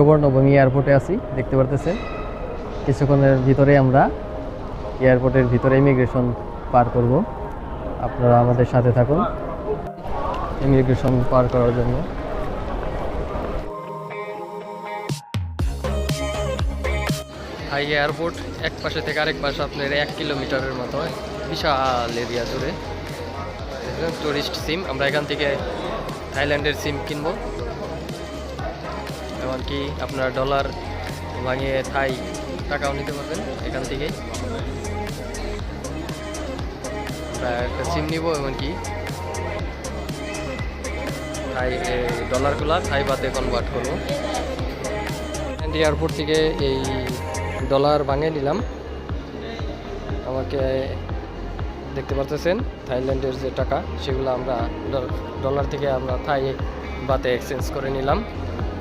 সুবর্ণভূমি এয়ারপোর্টে আছি, দেখতে পারতেছেন। কিছুক্ষণের ভিতরে আমরা এয়ারপোর্টের ভিতরে ইমিগ্রেশন পার করব। আপনারা আমাদের সাথে থাকুন। ইমিগ্রেশন পার করার জন্য। হাই এয়ারপোর্ট, এক পাশে থেকে আরেক পাশে আপনার এক কিলোমিটারের মতো। বিশাল এরিয়া জুড়ে। টুরিস্ট সিম আমরা এখান থেকে থাইল্যান্ডের সিম কিনবো। এমনকি আপনার ডলার ভাঙিয়ে থাই টাকাও নিতে পারবেন এখান থেকে একটা সিম নিব এমনকি। থাই ডলারগুলো থাই বাদে কনভার্ট করব। এয়ারপোর্ট থেকে এই ডলার ভাঙিয়ে নিলাম। আমাকে দেখতে পারতেছেন, থাইল্যান্ডের যে টাকা, সেগুলো আমরা ডলার থেকে আমরা থাই বাতে এক্সচেঞ্জ করে নিলাম।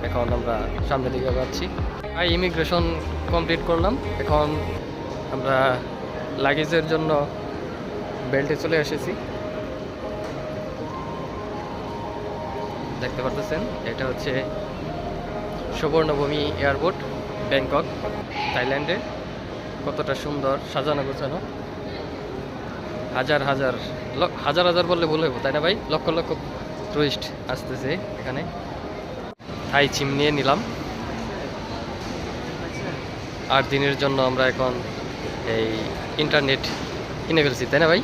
এখন আমরা সামনের দিকে যাচ্ছি। আর ইমিগ্রেশন কমপ্লিট করলাম। এখন আমরা লাগেজের জন্য বেল্টে চলে এসেছি। দেখতে পারতেছেন, এটা হচ্ছে সুবর্ণভূমি এয়ারপোর্ট, ব্যাংকক, থাইল্যান্ডে। কতটা সুন্দর সাজানো গোছানো। হাজার হাজার হাজার হাজার বললে ভুল হইব, তাই না ভাই? লক্ষ লক্ষ টুরিস্ট আসতেছে এখানে। থাই চিম নিয়ে নিলাম। আট দিনের জন্য আমরা এখন এই ইন্টারনেট কিনে ফেলছি তাই না ভাই?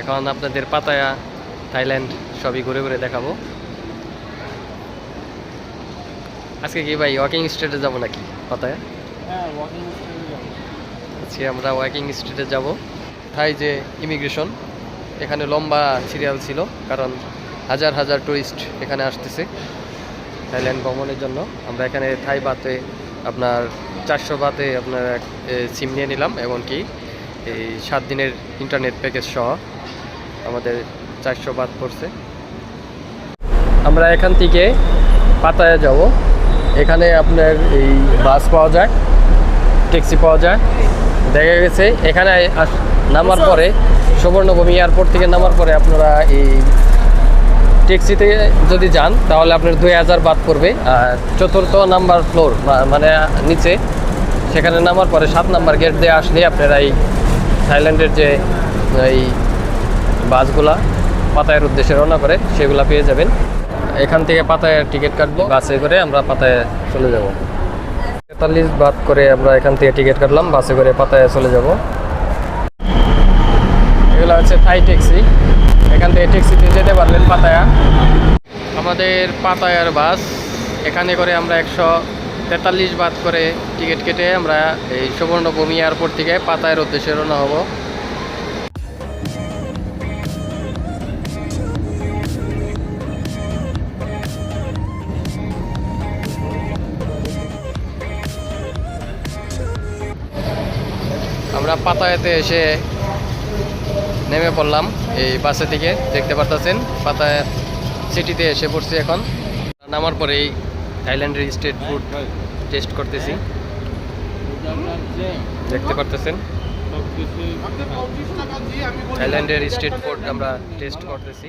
এখন আপনাদের পাতায়া থাইল্যান্ড সবই ঘুরে ঘুরে দেখাবো। আজকে কি ভাই ওয়াকিং স্ট্রিটে যাব নাকি পাতায়া? হ্যাঁ আজকে আমরা ওয়াকিং স্ট্রিটে যাব। থাই যে ইমিগ্রেশন এখানে লম্বা সিরিয়াল ছিল কারণ হাজার হাজার টুরিস্ট এখানে আসতেছে থাইল্যান্ড ভ্রমণের জন্য। আমরা এখানে থাই বাতে আপনার চারশো বাতে আপনার এক সিম নিয়ে নিলাম এমনকি এই সাত দিনের ইন্টারনেট প্যাকেজ সহ আমাদের চারশো বাদ পড়ছে। আমরা এখান থেকে পাতায় যাব। এখানে আপনার এই বাস পাওয়া যায় ট্যাক্সি পাওয়া যায়। দেখা গেছে এখানে নামার পরে সুবর্ণভূমি এয়ারপোর্ট থেকে নামার পরে আপনারা এই ট্যাক্সিতে যদি যান, তাহলে আপনার দুই হাজার বাদ পড়বে। আর চতুর্থ নাম্বার ফ্লোর মানে নিচে, সেখানে নামার পরে সাত নাম্বার গেট দিয়ে আসলে আপনারা এই থাইল্যান্ডের যে, এই বাসগুলা পাতায়ের উদ্দেশ্যে রওনা করে, সেগুলা পেয়ে যাবেন। এখান থেকে পাতায় টিকিট কাটবো, বাসে করে আমরা পাতায় চলে যাব। তেতাল্লিশ বাদ করে আমরা এখান থেকে টিকিট কাটলাম, বাসে করে পাতায় চলে যাব। এগুলো হচ্ছে থাই ট্যাক্সি। এখান থেকে ট্যাক্সিতে যেতে পারবেন পাতায়া। আমাদের পাতায়ার বাস, এখানে করে আমরা একশো তেতাল্লিশ বাদ করে টিকিট কেটে আমরা এই সুবর্ণভূমি এয়ারপোর্ট থেকে পাতায়ের উদ্দেশ্যে রওনা হব। আমরা পাতায়াতে এসে নেমে পড়লাম এই বাসে থেকে দেখতে পারতেছেন, পাতায় সিটিতে এসে পড়ছি এখন। নামার পরে এই থাইল্যান্ডের স্ট্রিট ফুড টেস্ট করতেছি। দেখতে পারতেছেন। থাইল্যান্ডের স্ট্রিট ফুড আমরা টেস্ট করতেছি।